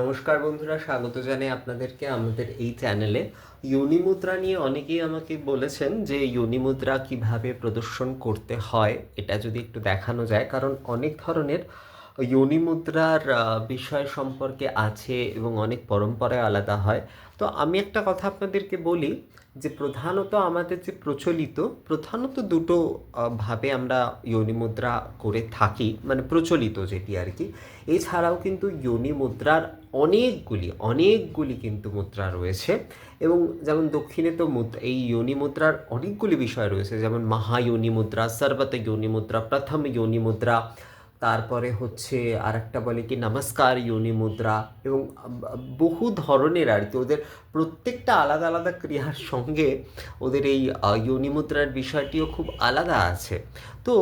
নমস্কার বন্ধুরা, স্বাগত জানাই আপনাদেরকে আমাদের এই চ্যানেলে ইউনি মুদ্রা নিয়ে অনেকেই আমাকে বলেছেন যে ইউনি মুদ্রা কীভাবে প্রদর্শন করতে হয়, এটা যদি একটু দেখানো যায়। কারণ অনেক ধরনের ইউনি মুদ্রার বিষয় সম্পর্কে আছে এবং অনেক পরম্পরায় আলাদা হয়। তো আমি একটা কথা আপনাদেরকে বলি যে প্রধানত আমাদের যে প্রচলিত, প্রধানত দুটো ভাবে আমরা ইউনি মুদ্রা করে থাকি মানে প্রচলিত যেটি আর কি। এছাড়াও কিন্তু ইউনি মুদ্রার অনেকগুলি অনেকগুলি কিন্তু মুদ্রা রয়েছে এবং যেমন দক্ষিণে তো এই ইয়োনি মুদ্রার অনেকগুলি বিষয় রয়েছে। যেমন মহায়োনি মুদ্রা, সর্বত ইয়োনি মুদ্রা, প্রথম ইয়োনি মুদ্রা তারপরে হচ্ছে আর একটা বলে কি, নমস্কার ইয়োনি মুদ্রা এবং বহু ধরনের আর কি। ওদের প্রত্যেকটা আলাদা আলাদা ক্রিয়ার সঙ্গে ওদের এই ইয়োনি মুদ্রার বিষয়টিও খুব আলাদা আছে। তো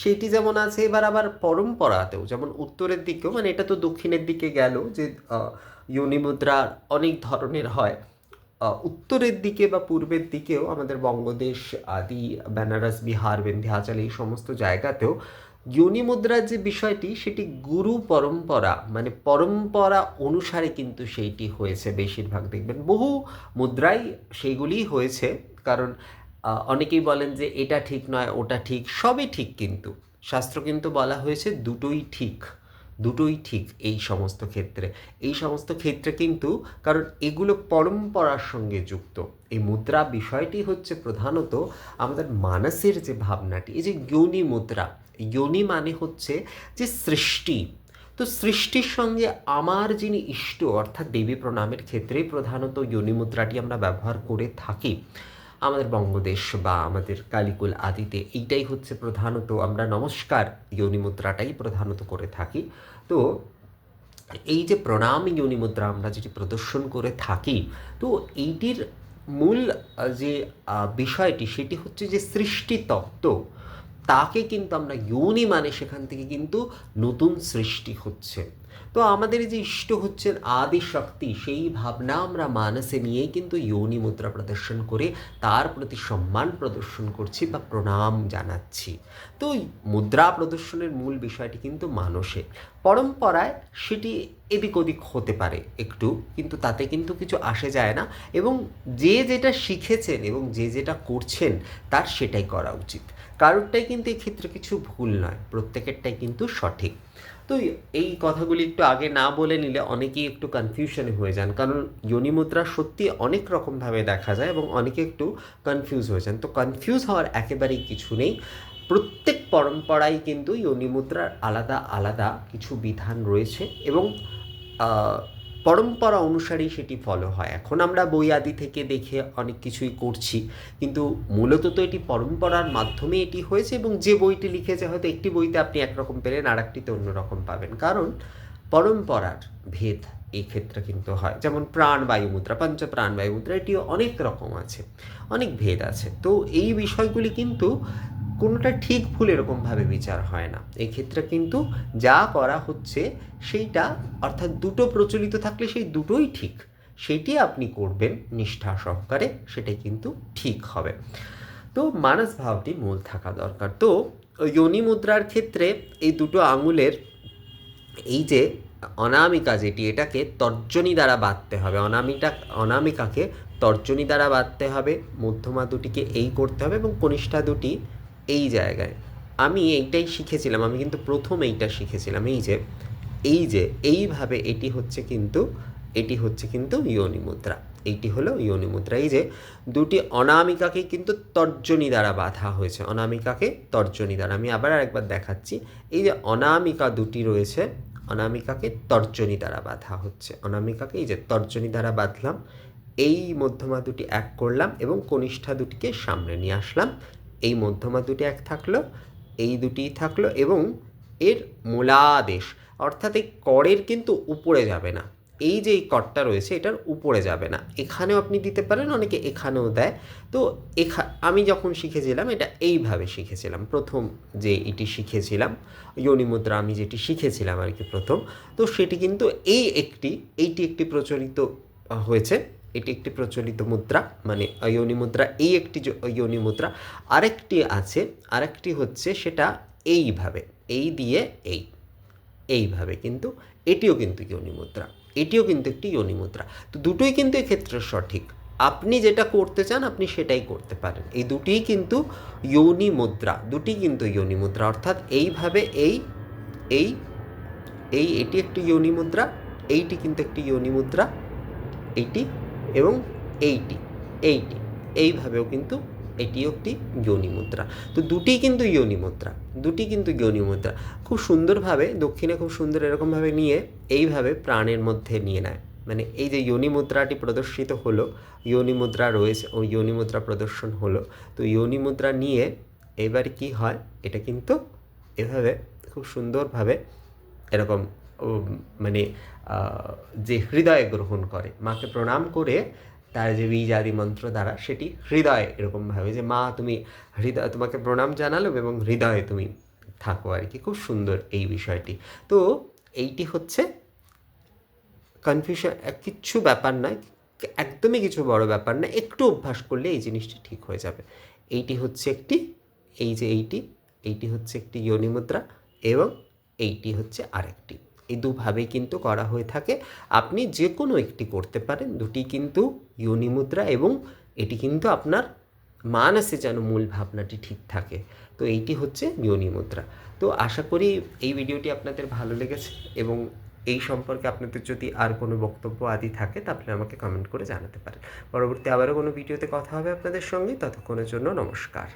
সেটি যেমন আছে, এবার আবার পরম্পরাতেও, যেমন উত্তরের দিকেও মানে এটা তো দক্ষিণের দিকে গেল যে ইয়োনি মুদ্রা অনেক ধরনের হয়। উত্তরের দিকে বা পূর্বের দিকেও আমাদের বঙ্গদেশ, আদি, বেনারস, বিহার, বিন্ধ্যাচল এই সমস্ত জায়গাতেও ইয়োনি মুদ্রার যে বিষয়টি, সেটি গুরু পরম্পরা মানে পরম্পরা অনুসারে কিন্তু সেইটি হয়েছে বেশিরভাগ। দেখবেন বহু মুদ্রাই সেইগুলি হয়েছে, কারণ অনেকেই বলেন যে এটা ঠিক নয়, ওটা ঠিক, সবই ঠিক কিন্তু। শাস্ত্র কিন্তু বলা হয়েছে দুটোই ঠিক। দুটোই ঠিক এই সমস্ত ক্ষেত্রে। এই সমস্ত ক্ষেত্রে কিন্তু কারণ এগুলো পরম্পরার সঙ্গে যুক্ত। এই মুদ্রা বিষয়টি হচ্ছে প্রধানত আমাদের মানসের যে ভাবনাটি, এই যে যোনি মুদ্রা যোনি মানে হচ্ছে যে সৃষ্টি। তো সৃষ্টির সঙ্গে আমার যিনি ইষ্ট, অর্থাৎ দেবী প্রণামের ক্ষেত্রে প্রধানত যোনি মুদ্রাটি আমরা ব্যবহার করে থাকি। আমাদের বঙ্গদেশ বা আমাদের কালিকুল আদিতে এইটাই হচ্ছে প্রধানত, আমরা নমস্কার যোনি মুদ্রাটাই প্রধানত করে থাকি। তো এই যে প্রণাম যোনি মুদ্রা আমরা যেটি প্রদর্শন করে থাকি, তো এইটির মূল যে বিষয়টি সেটি হচ্ছে যে সৃষ্টি তত্ত্ব। তাকে কিন্তু আমরা ইউনি মানে সেখান থেকে কিন্তু নতুন সৃষ্টি হচ্ছে। তো আমাদের যে ইষ্ট হচ্ছেন আদি শক্তি, সেই ভাবনা আমরা মানসে নিয়ে কিন্তু ইউনি মুদ্রা প্রদর্শন করে তার প্রতি সম্মান প্রদর্শন করছি বা প্রণাম জানাচ্ছি। তো মুদ্রা প্রদর্শনের মূল বিষয়টি কিন্তু মানসে পরম্পরায় সেটি এদিক ওদিক হতে পারে একটু, কিন্তু তাতে কিন্তু কিছু আসে যায় না এবং যে যেটা শিখেছেন এবং যে যেটা করছেন তার সেটাই করা উচিত। কারোরটাই কিন্তু এক্ষেত্রে কিছু ভুল নয়, প্রত্যেকেরটাই কিন্তু সঠিক। তো এই কথাগুলি একটু আগে না বলে নিলে অনেকেই একটু কনফিউশনে হয়ে যান, কারণ যোনি মুদ্রা সত্যি অনেক রকমভাবে দেখা যায় এবং অনেকে একটু কনফিউজ হয়ে যান। তো কনফিউজ হওয়ার একেবারেই কিছু নেই। প্রত্যেক পরম্পরায় কিন্তু যোনি মুদ্রার আলাদা আলাদা কিছু বিধান রয়েছে এবং পরম্পরা অনুসারেই সেটি ফলো হয়। এখন আমরা বই আদি থেকে দেখে অনেক কিছুই করছি, কিন্তু মূলত তো এটি পরম্পরার মাধ্যমে এটি হয়েছে এবং যে বইটি লিখেছে হয়তো একটি বইতে আপনি একরকম পেলেন আর একটিতে অন্যরকম পাবেন। কারণ পরম্পরার ভেদ এই ক্ষেত্রে কিন্তু হয়। যেমন প্রাণবায়ু মুদ্রা, পঞ্চ প্রাণবায়ু মুদ্রা, এটিও অনেক রকম আছে, অনেক ভেদ আছে। তো এই বিষয়গুলি কিন্তু কোনোটা ঠিক ভুল এরকমভাবে বিচার হয় না। এই ক্ষেত্রে কিন্তু যা করা হচ্ছে সেইটা অর্থাৎ দুটো প্রচলিত থাকলে সেই দুটোই ঠিক। সেইটি আপনি করবেন নিষ্ঠা সহকারে সেটাই কিন্তু ঠিক হবে। তো মানস ভাবটি মূল থাকা দরকার। তো যোনি মুদ্রার ক্ষেত্রে এই দুটো আঙুলের এই যে অনামিকা যেটি, এটাকে তর্জনী দ্বারা বাঁধতে হবে। অনামিকা, অনামিকাকে তর্জনী দ্বারা বাঁধতে হবে। মধ্যমা দুটিকে এই করতে হবে এবং কনিষ্ঠা দুটি এই জায়গায়। আমি এইটাই শিখেছিলাম, আমি কিন্তু প্রথম এইটা শিখেছিলাম, এই যে এই যে, এইভাবে এটি হচ্ছে কিন্তু, এটি হচ্ছে কিন্তু ইয়োনি মুদ্রা। এইটি হলো ইয়োনি মুদ্রা। এই যে, দুটি অনামিকাকে কিন্তু তর্জনী দ্বারা বাঁধা হয়েছে। অনামিকাকে তর্জনী দ্বারা। আমি আবার আরেকবার দেখাচ্ছি। এই যে, অনামিকা দুটি রয়েছে, অনামিকাকে তর্জনী দ্বারা বাঁধা হচ্ছে। অনামিকাকে এই যে, তর্জনী দ্বারা বাঁধলাম। এই মধ্যমা দুটি এক করলাম এবং কনিষ্ঠা দুটিকে সামনে নিয়ে আসলাম। এই মধ্যমা দুটি এক থাকল, এই দুটি থাকল এবং এর মূলাদেশ। অর্থাৎ এই করের কিন্তু উপরে যাবে না। এই যে এই করটা রয়েছে, এটার উপরে যাবে না। এখানেও আপনি দিতে পারেন, অনেকে এখানেও দেয়। তো এখা, আমি যখন শিখেছিলাম, এটা এইভাবে শিখেছিলাম। প্রথম যে এটি শিখেছিলাম মুদ্রা আমি যেটি শিখেছিলাম আর কি প্রথম, তো সেটি কিন্তু এই একটি, এইটি একটি প্রচলিত হয়েছে, এটি একটি প্রচলিত মুদ্রা মানে যোনি মুদ্রা, এই একটি যোনি মুদ্রা, আরেকটি আছে, আরেকটি হচ্ছে সেটা এইভাবে, এই দিয়ে এই, এইভাবে কিন্তু, এটিও কিন্তু ইয়নি মুদ্রা, এটিও কিন্তু একটি ইয়নি মুদ্রা, তো দুটোই কিন্তু এক্ষেত্রে সঠিক, আপনি যেটা করতে চান, আপনি সেটাই করতে পারেন, এই দুটিই কিন্তু ইয়নি মুদ্রা দুটি কিন্তু ইয়নি মুদ্রা, অর্থাৎ এইভাবে এই এই এই, এটি একটি ইয়নি মুদ্রা, এইটি কিন্তু একটি ইয়নি মুদ্রা এইটি এবং এইটি এইটি। এইভাবেও কিন্তু এটিও একটি ইয়োনি মুদ্রা। তো দুটিই কিন্তু ইয়োনি মুদ্রা, দুটি কিন্তু ইয়োনি মুদ্রা। খুব সুন্দরভাবে, দক্ষিণে খুব সুন্দর এরকমভাবে নিয়ে এইভাবে প্রাণের মধ্যে নিয়ে নেয়। মানে এই যে ইয়োনি মুদ্রাটি প্রদর্শিত হলো ইয়োনি মুদ্রা রয়েছে ও ইয়োনি মুদ্রা প্রদর্শন হলো, তো ইয়োনি মুদ্রা নিয়ে এবার কি হয়? এটা কিন্তু এভাবে খুব সুন্দরভাবে এরকম মানে যে হৃদয়ে গ্রহণ করে, মাকে প্রণাম করে তার যে বীজ আদি মন্ত্র দ্বারা সেটি হৃদয়ে এরকমভাবে যে, মা, তুমি হৃদয় তোমাকে প্রণাম জানালো এবং হৃদয়ে তুমি থাকো আর কি। খুব সুন্দর এই বিষয়টি। তো এইটি হচ্ছে কনফিউশন কিচ্ছু ব্যাপার নয়, একদমই কিছু বড় ব্যাপার না, একটু অভ্যাস করলে এই জিনিসটি ঠিক হয়ে যাবে। এইটি হচ্ছে একটি, এই যে এইটি এইটি হচ্ছে একটি মুদ্রা এবং এইটি হচ্ছে আরেকটি। এই দুভাবেই কিন্তু করা হয়ে থাকে। আপনি যে কোনো একটি করতে পারেন, দুটি কিন্তু ইয়োনি মুদ্রা এবং এটি কিন্তু আপনার মানসে যেন মূল ভাবনাটি ঠিক থাকে। তো এইটি হচ্ছে ইয়োনি মুদ্রা তো আশা করি এই ভিডিওটি আপনাদের ভালো লেগেছে এবং এই সম্পর্কে আপনাদের যদি আর কোনো বক্তব্য আদি থাকে তাহলে আমাকে কমেন্ট করে জানাতে পারেন। পরবর্তী আবারও কোনো ভিডিওতে কথা হবে আপনাদের সঙ্গে। ততক্ষণের জন্য নমস্কার।